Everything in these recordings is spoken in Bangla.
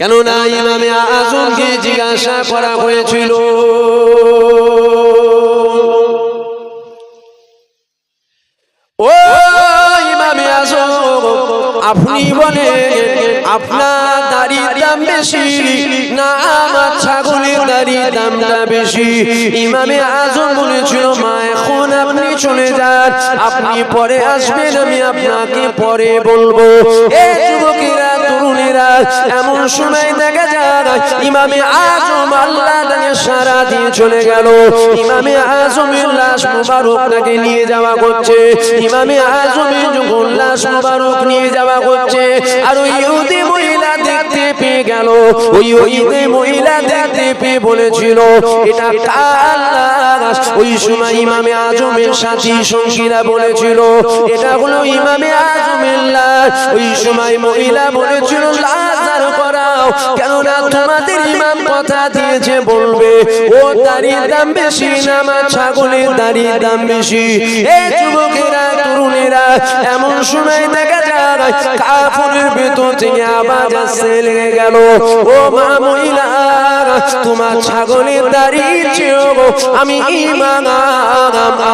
কেননা ইমামে আজমকে জিজ্ঞাসা করা হয়েছিল। ও ইমামে আজম আপনি বলেন আপনার দাড়ির দাম বেশি না আমার ছাগলের দাড়ির দামটা বেশি? ইমামে আজম বলেছিল মা এখন আপনি চলে যান আপনি পরে আসবেন আমি আপনাকে পরে বলব। এ যুবকেরা এমন সময় দেখা যায়, ইমামে আজম আল্লাহ তাকে সারা দিয়ে চলে গেল। ইমামে আজমের লাশ মুবারকটাকে নিয়ে যাওয়া করছে। ইমামে আজমের যখন লাশ মুবারক নিয়ে যাওয়া করছে, আর ওই ইহুদি মহিলা দেখতে পেয়ে গেল। ওই ইহুদি মহিলা দেখতে পেয়ে বলেছিল, এটা কার ওই সময় ইমামে আজমের সাথী সঙ্গীরা বলেছিল, এটা হলো ইমামে আজমের লাশ। ওই সময় মহিলা বলেছিল, লাশ আর করাও কেননা তোমাদের ইমাম কথা দিয়েছে, বলবে, ও দাড়ির দাম বেশি, না আমার ছাগলের দাড়ির দাম বেশি? এই যুবকেরা, তরুণেরা, এমন সময় দেখা যায় কাপড়ের ভেতর থেকে আওয়াজ আসতে লেগে গেল, ও মা মহিলা, তোমার ছাগলের দাড়ির চেয়েও আমি ইমাম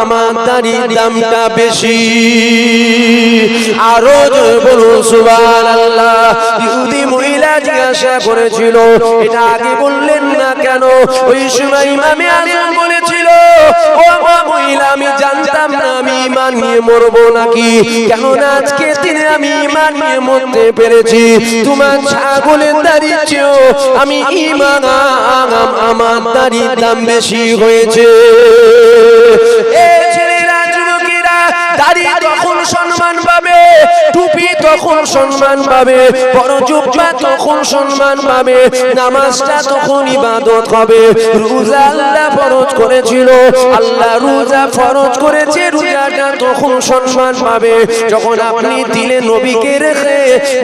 আমার দাড়ির দামটা বেশি। আরও বলুন, সুবহানাল্লাহ। ইহুদি জিজ্ঞাসা করেছিল, এটা আগে বললেন না কেন? ওই সময় ইমামে আজম বলেছিল, ও মহিলা আমি জানতাম না আমি ইমান নিয়ে মরবো নাকি। কেন না আজকে দিনে আমি ইমান নিয়ে মরতে পেরেছি। তোমার ছাগলের দাড়ির চেয়েও আমি ইমান আমার দাড়ির দাম বেশি হয়েছে। তখন সম্মান পাবে বড় জুব্বা তখন সম্মান পাবে নামাজটা তখন ইবাদত হবে। রোজা আল্লাহ ফরজ করেছিল। আল্লাহ রোজা ফরজ করেছে রোজাটা তখন সম্মান পাবে। যখন আপনি দিলে নবীকে রেখে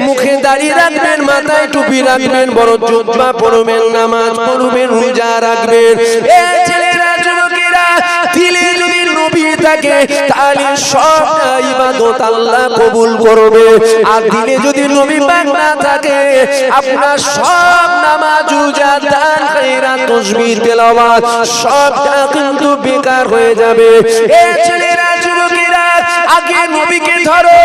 মুখে দাঁড়িয়ে রাখবেন মাথায় টুপি রাখবেন বড় জুব্বা পড়বেন নামাজ পড়বেন রোজা রাখবেন। এ ছেলেরা যুবকেরা দিলে থাকে তাহলে সব ইবাদত আল্লাহ কবুল করবে। আর দিনে যদি নবী পাক না থাকে, আপনার সব নামাজ, রোজা, দান, খায়রাত তাসবিহ তেলাওয়াত সবটা কিন্তু বেকার হয়ে যাবে। এ ছেলেরা, যুবকেরা, আগে নবীকে ধরো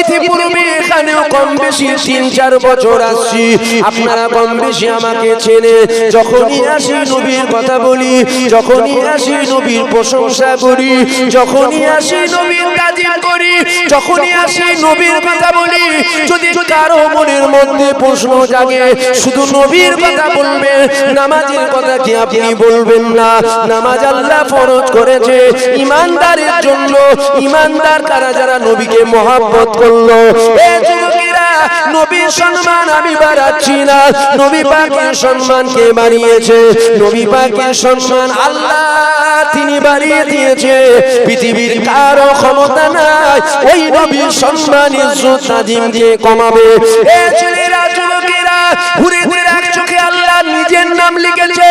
ইতিপূর্বে এখানেও কম বেশি তিন, চার বছর আসছি। আপনারা কম বেশি আমাকে চেনে। যখনই আসি নবীর কথা বলি, যখনই আসি নবীর প্রশংসা করি, যখনই আসি নবীর করি, যখনই আসি নবীর কথা বলি, যদি কারও মনের মধ্যে প্রশ্ন জাগে, শুধু নবীর কথা বলবেন নামাজের কথা কি আপনি বলবেন না? নামাজ আল্লাহ ফরজ করেছে। ইমানদারের জন্য, ইমানদার কারা যারা নবীকে মহাব্বত করল নবীর সম্মান আমি বাড়াচ্ছি না। নবী পাকের সম্মান কে বানিয়েছে নবী পাকের সম্মান আল্লাহ তিনি বাড়িয়ে দিয়েছে। পৃথিবীর কারও ক্ষমতা নাই। ওই নবীর সম্মান ইজ্জত দিয়ে কমাবে। এ ছেলেরা, যুবকেরা, ঘুরে ঘুরে চোখে আল্লাহ নিজের নাম লিখেছে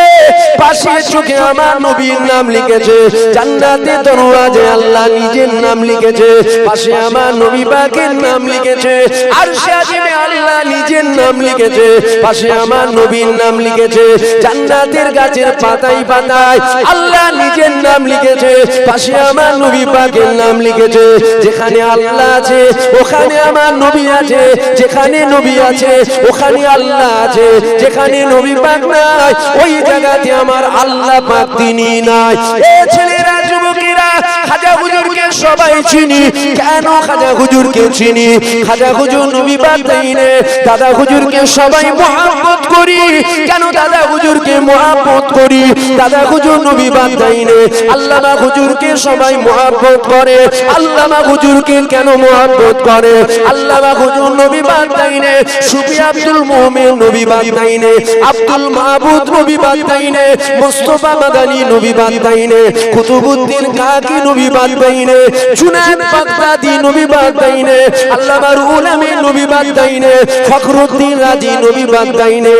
পাশে চোখে আমার নবীর নাম লিখেছে, জান্নাতে দরওয়াজে আল্লাহ নিজের নাম লিখেছে, পাশে আমার নবী পাকের নাম লিখেছে আর সাজিমে আল্লাহ নিজের নাম লিখেছে, পাশে আমার নবীর নাম লিখেছে, জান্নাতের গাছের পাতায় পাতায় আল্লাহ নিজের নাম লিখেছে, পাশে আমার নবী পাকের নাম লিখেছে, যেখানে আল্লাহ আছে, ওখানে আমার নবী আছে, যেখানে নবী আছে, ওখানে আল্লাহ আছে, যেখানে নবী পাক নাই, ওই জায়গাতে আমার আল্লাহ পাক তিনি নাই। এ ছেলেরা, যুবকেরা, খাজা হুজুরকে সবাই চিনি। কেন খাজা হুজুরকে চিনি? খাজা হুজুর নবী পাক তাইনে দাদা হুজুরকে সবাই মহব্বত করি। কেন দাদা হুজুরকে মহব্বত করি? দাদা হুজুর নবী পাক তাইনে আল্লামা হুজুরকে সবাই মহব্বত করে। আল্লামা হুজুরকে কেন মহব্বত করে? আল্লামা হুজুর নবী পাক তাইনে সুফি আব্দুল মুমিন নবী পাক তাইনে আব্দুল মাহবুব নবী পাক তাইনে মুস্তাফা মাদানী নবী পাক তাইনে কুতুবউদ্দিন কাকি নবী বাদ দেয়নি। জুনায়েদ বাগদাদি নবী বাদ দেয়নি। আল্লামা রুহুল আমিন নবী বাদ দেয়নি। ফখরুদ্দিন রাজি নবী বাদ দেয়নি।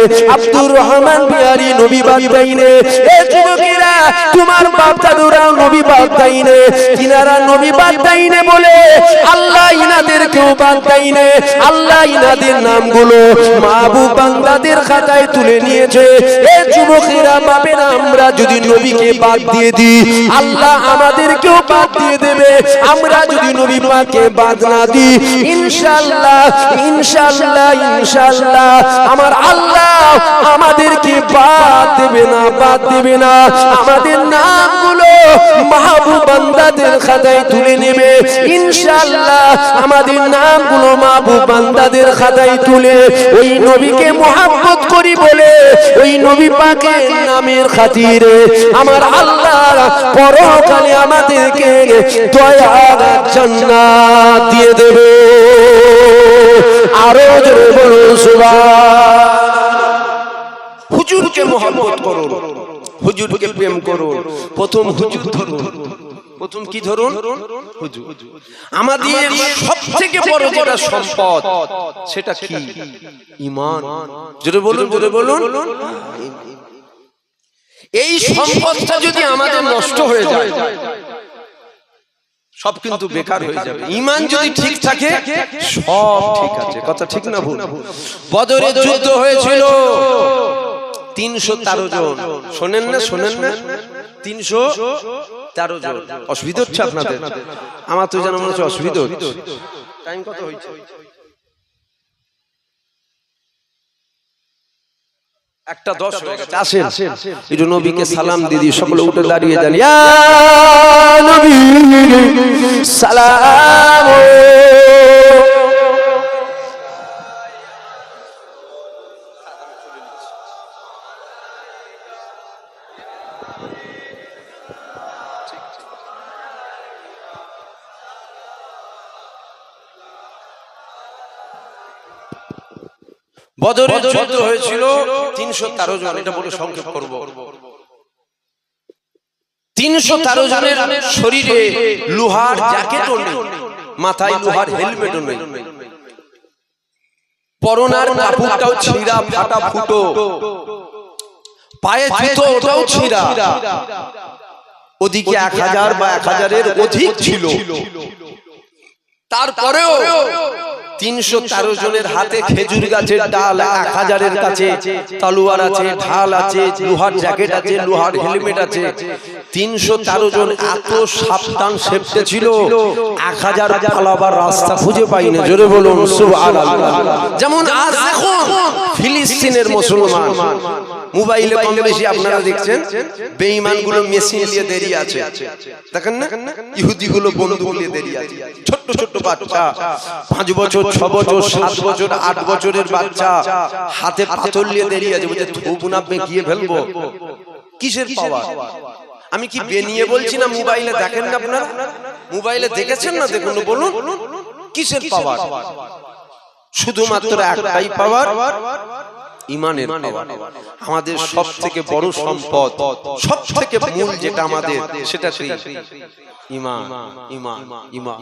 আব্দুর রহমান বিহারী নবী বাদ দেয়নি। এ যুবকেরা, তোমার বাপ দাদুরাও নবী বাদ দেয়নি। তিনারা নবী বাদ দেয়নি বলে আল্লাহ ইনাদেরকেও বাদ দেয়নি। আল্লাহ ইনাদের নামগুলো মাহবুব বান্দাদের খাতায় তুলে নিয়েছে। এ যুবকেরা, বাপের, আমরা যদি নবীকে বাদ দিয়ে দিই, আল্লাহ আমাদেরকেও বাদ দিয়ে দেবে। আমরা যদি নবী পাকে বাদ না দিই, ইনশাআল্লাহ ইনশাআল্লাহ ইনশাআল্লাহ, আমার আল্লাহ আমাদেরকে বাদ দিবে না, বাদ দিবে না। আমাদের নামগুলো মাহবুব খাতায় তুলে নেবে। ইনশাআল্লাহ আমাদের নামগুলো মাহবুব বান্দাদের খাতায় তুলে ওই নবীকে মোহাম্মত করি বলে ওই নবী পাকের নামের খাতিরে আমার আল্লাহ পরকালে আমাদেরকে দয়ার জান্নাত দিয়ে দেবে। আরও জোরে বলুন সুবহান। হুজুরকে মোহাম্মত করুন। হুজুরকে প্রেম করুন। প্রথম হুজুর ধরুন। প্রথম কি ধরুন? হুজুর। আমাদের সব থেকে বড় যেটা সম্পদ, সেটা কি? ইমান। জোরে বলুন জোরে বলুন। এই সম্পদটা যদি আমাদের নষ্ট হয়ে যায়, সব কিন্তু বেকার হয়ে যাবে। ইমান যদি ঠিক থাকে, সব ঠিক আছে। কথা ঠিক না ভুল? বদরে যুদ্ধ হয়েছিল। তিনশো তেরো জন। শোনেন না শোনেন না তিনশো তেরো জন। অসুবিধা হচ্ছে আপনাদের? আমার তো যেন মনে হচ্ছে অসুবিধা হচ্ছে টাইম কত হয়েছে? একটা দশ হয়ে গেছে। আসেন। একটু নবীকে সালাম দিদি সকলে উঠে দাঁড়িয়ে জানি সালাম। বদরের যুদ্ধ হয়েছিল তিনশো তেরো জন এটা বলে সংক্ষেপ করব। তিনশো তেরো জনের শরীরে লোহার জ্যাকেটও নেই মাথায় লোহার হেলমেটও নেই। পরনার কাপড়টাও ছিঁড়া ফাটা ফুটো পায়ে জুতো ওটাও ছিঁড়া। ওদিকে এক হাজার বা এক হাজারের অধিক ছিল। তারপরেও তিনশো তেরো জনের হাতে খেজুর গাছের ডাল, এক হাজারের কাছে আছে, ঢাল আছে, লোহার জ্যাকেট আছে, লোহার হেলমেট আছে। তিনশো তেরো জন এত সাবধান ছিল, এক হাজার রাস্তা খুঁজে পাই না জোরে বলুন যেমন আজ ফিলিস্তিনের মুসলমান। মোবাইলে কম আপনারা দেখছেন বেঈমানগুলো মেশিন দেরিয়ে আছে। দেখেন না? দেরিয়ে আছে। ছোট্ট ছোট্ট বাচ্চা পাঁচ বছর ছ বছর সাত বছর আট বছরের বাচ্চা হাতে পাথর নিয়ে দেরিয়ে আছে বলছে থুবুন আপনি গিয়ে ফেলব? কিসের পাওয়ার? আমি কি বেনিয়ে বলছি না মোবাইলে দেখেন না আপনারা? মোবাইলে দেখেছেন না দেখুন বলুন কিসের পাওয়ার? শুধুমাত্র একটাই পাওয়ার? ইমানের আমাদের সব থেকে বড় সম্পদ সব থেকে মূল যেটা আমাদের সেটা কি ইমান ইমান ইমান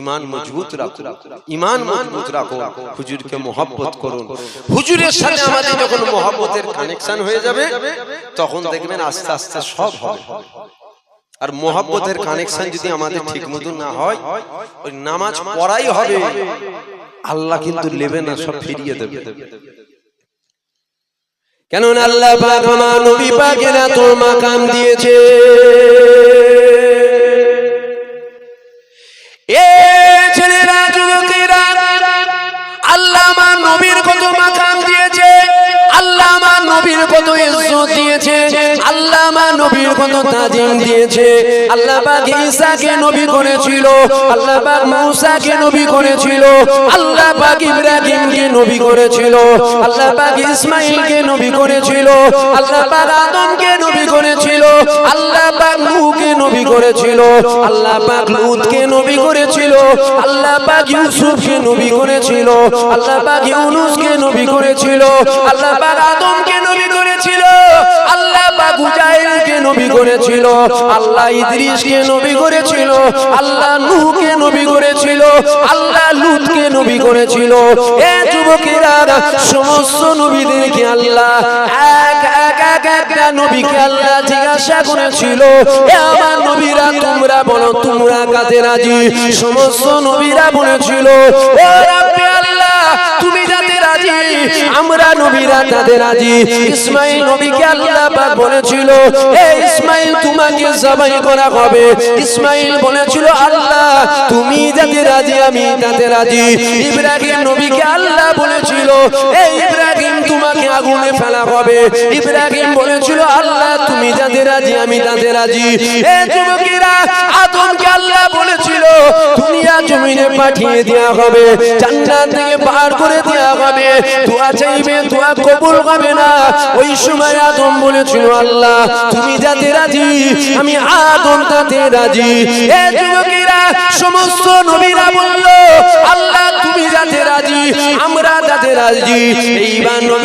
ইমান মজবুত রাখো। ইমান মজবুত রাখো। হুজুরকে মোহাব্বত করুন। হুজুরের সাথে আমাদের যখন মোহাব্বতের কানেকশন হয়ে যাবে তখন দেখবেন আস্তে আস্তে সব হবে। আর মোহাব্বতের কানেকশন যদি আমাদের ঠিক মতো না হয় ওই নামাজ পড়াই হবে। আল্লাহ কিন্তু নেবে না সব ফিরিয়ে দেবে। কেন আল্লাহ পাক আমার নবী পাকের এত মাকাম দিয়েছে। এ ছেলেরা, যুবকেরা, আল্লাহ আমার নবীর কত মাকাম দিয়েছে, আল্লাহ আমার নবীর কত দিয়েছে। আল্লাহ আমার নবীর তাজিম দিয়েছে। আল্লাহ পাক ঈসাকে নবী করেছিল। আল্লাহ পাক মূসাকে নবী করেছিল। আল্লাহ পাক ইব্রাহিমকে নবী করেছিল। আল্লাহ পাক ইসমাঈলকে নবী করেছিল। আল্লাহ পাক আদমকে নবী করেছিল। আল্লাহ পাক নূহকে নবী করেছিল। আল্লাহ পাক লূতকে নবী করেছিল। আল্লাহ পাক ইউসুফকে নবী করেছিল। আল্লাহ পাক ইউনুসকে নবী করেছিল। আল্লাহ পাক আদমকে উজাইরকে নবী করেছিল, আল্লাহ ইদ্রিসকে নবী করেছিল, আল্লাহ নূহকে নবী করেছিল, আল্লাহ নবী করেছিল। এ যুবকেরা, সমস্ত নবীদেরকে আল্লাহ এক এক এক, একটা নবীকে আল্লাহ জিজ্ঞাসা করেছিল, এ আমার নবীরা তোমরা বলো, তোমরা কাতে রাজি? সমস্ত নবীরা বলেছিল ও রাব্বি আল্লাহ তাদের রাজি ইসমাইল নবীকে আল্লাহ পাক বলেছিল, এ ইসমাইল, তোমাকে জবাই করা হবে। ইসমাইল বলেছিল, আল্লাহ, তুমি যাতে রাজি, আমি তাতে রাজি। ইব্রাহিম নবীকে আল্লাহ বলেছিল, এ ইব্রাহিম তোমাকে আগুনে ফেলা হবে। ইব্রাহিম বলেছিল, আল্লাহ, তুমি যাতে রাজি, আমি তাতে রাজি। এ যুবকেরা, আদমকে আল্লাহ বলেছিল, দুনিয়া জমিনে পাঠিয়ে দেওয়া হবে, জান্নাত থেকে বার করে দেওয়া হবে। দোয়া চাইবে, দোয়া কবুল হবে না। ওই সময় আদম বলেছিল, আল্লাহ, তুমি যাতে রাজি, আমি আদম তাতে রাজি। এ যুবকেরা, সমস্ত নবীরা বলল, আল্লাহ, তুমি যাতে রাজি, আমরা যাতে রাজি। এইবার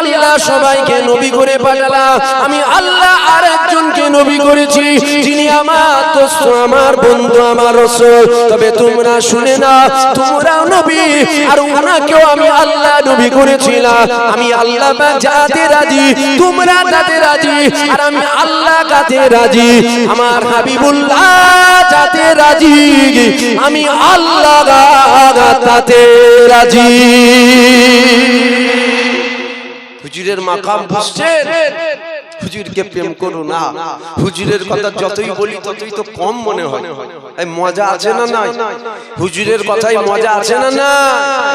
আল্লাহ সবাইকে নবী করে পাঠালাম আমি আল্লাহ আর একজনকে নবী করেছি, যিনি আমার দোস্ত, আমার বন্ধু, আমার রসুল। তবে তোমরা শুনে না তোমরাও নবী, আর ওনাকেও আমি আল্লাহ নবী করেছিলাম। আমি আল্লাহ যাতে রাজি, তোমরা যাতে রাজি, আর আমি আল্লাহ কাতে রাজি। আমার হাবিবুল্লাহ যাতে রাজি, আমি আল্লাহ তাতে রাজি। হুজুরের মাকাম বুঝছেন? হুজুরকে প্রেম করো না। হুজুরের কথা যতই বলি ততই তো কম মনে হয়। এই মজা আছে না নাই? হুজুরের কথাই মজা আছে না না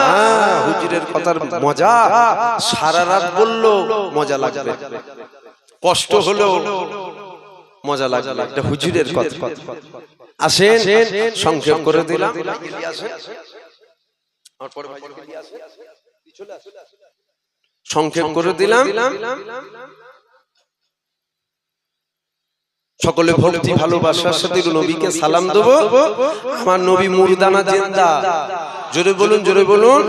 হ্যাঁ, হুজুরের কথার মজা। সারা রাত বলল মজা লাগবে। কষ্ট হলো মজা লাগবে। এটা হুজুরের কথা। আসেন সংক্ষেপ করে দিলাম। আমার পরে ভাই সংক্ষেপ করে দিলাম। সকলে ভক্তি ভালোবাসার সাথে নবীকে সালাম দেব। আমার নবী মুরদানা জেন্দা। জোরে বলুন জোরে বলুন।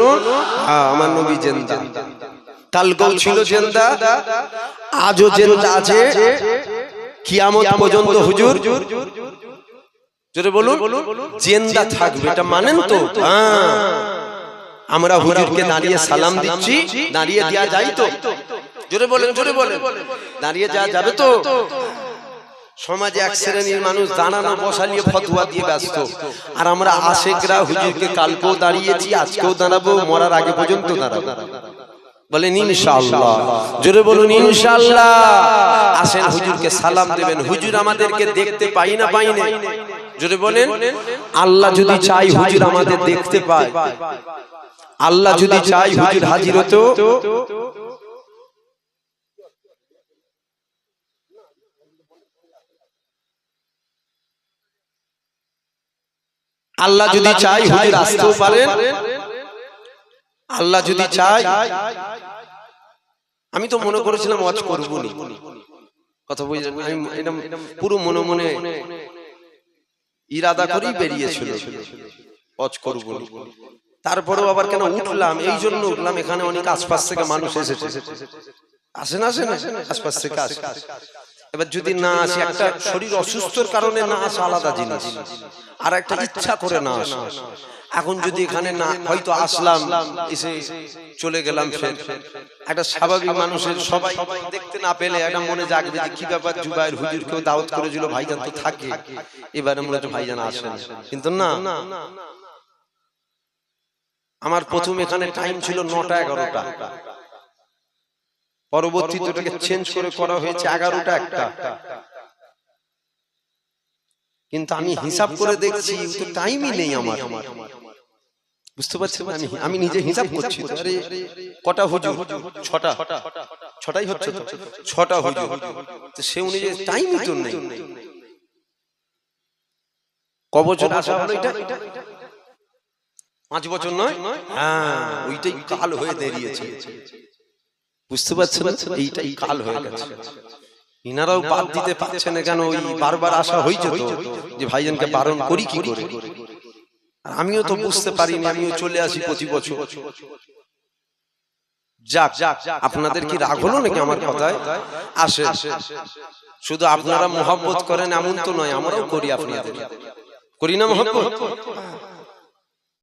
হ্যাঁ আমার নবী জেন্দা। কালকেও ছিল জেন্দা। আজও জেন্দা আছে। কিয়ামত পর্যন্ত হুজুর। জোরে বলুন। জেন্দা থাকবে এটা মানেন তো? হ্যাঁ। আমরা হুজুরকে দাঁড়িয়ে সালাম দিচ্ছি দাঁড়িয়ে দেওয়া যায় তো। জোরে বলেন জোরে বলেন। দাঁড়িয়ে যাওয়া যাবে তো। সমাজে এক শ্রেণির মানুষ দাঁড়ানো বসালিয়ে ফতোয়া দিয়ে ব্যস্ত। আর আমরা আশেকরা হুজুরকে কালকেও দাঁড়িয়েছি আজকেও দাঁড়াবো মরার আগে পর্যন্ত দাঁড়াবো। বলেন ইনশাআল্লাহ। জোরে বলুন ইনশাআল্লাহ। আসেন হুজুরকে সালাম দেবেন। হুজুর আমাদেরকে দেখতে পাই না পাই না। জোরে বলেন। আল্লাহ যদি চাই হুজুর আমাদের দেখতে পায়। আল্লাহ যদি চাই হুজুর হাজির হতো। আল্লাহ যদি চাই হুজুর আসতেও পারেন। আল্লাহ যদি চাই আমি তো মনে করেছিলাম ওয়াজ করবনি কথা বুঝলেন আমি এটা পুরো মনে মনে ইরাদা করেই বেরিয়েছিল। ওয়াজ করবনি তারপরেও আবার কেন উঠলাম? এই জন্য উঠলাম। এখানে অনেক আশপাশ থেকে মানুষ এসেছে। আসেন আসেন আশপাশ থেকে আসে। এবার যদি না আসে একটা শরীর অসুস্থর কারণে না আসা আলাদা জিনিস। আর একটা ইচ্ছা করে না আসা। এখন যদি এখানে না হয়তো আসলাম এসে চলে গেলাম ফের। একটা স্বাভাবিক মানুষের সবাই দেখতে না পেলে একটা মনে জাগবে যে কি ব্যাপার জুবাইর হুজুর কেউ দাওয়াত করেছিল ভাইজান তো থাকে। এবারে মনে হচ্ছে ভাইজান আসেন কিন্তু না। আমার প্রথম এখানে টাইম ছিল নটা এগারোটা। পরবর্তীতে ওটাকে চেঞ্জ করে করা হয়েছে এগারোটা একটা। কিন্তু আমি হিসাব করে দেখছি তো টাইমই নেই আমার। বুঝতে পারছি? আমি আমি নিজে হিসাব করছি কটা হুজুর? ছটা। ছটাই হচ্ছে ছটা হুজুর। সে অনুযায়ী টাইমই তো নেই। ক বছর আসা হলো এটা? পাঁচ বছর নয়? হ্যাঁ ওইটাই কাল হয়ে দাঁড়িয়েছে। বুঝতে পারছেন? এইটাই কাল হয়ে গেছে। ইনারাও বাদ দিতে পারছে না কেন? ওই বারবার আসা হয়েছে তো যে ভাইজানকে বারণ করি কি করে আর আমিও তো বুঝতে পারিনি আমিও চলে আসি প্রতি বছর। যাক যাক আপনাদের কি রাগ হলো নাকি আমার কথায়? আসে। শুধু আপনারা মোহাব্বত করেন এমন তো নয় আমরাও করি আপনাদের। করি না মোহাব্বত?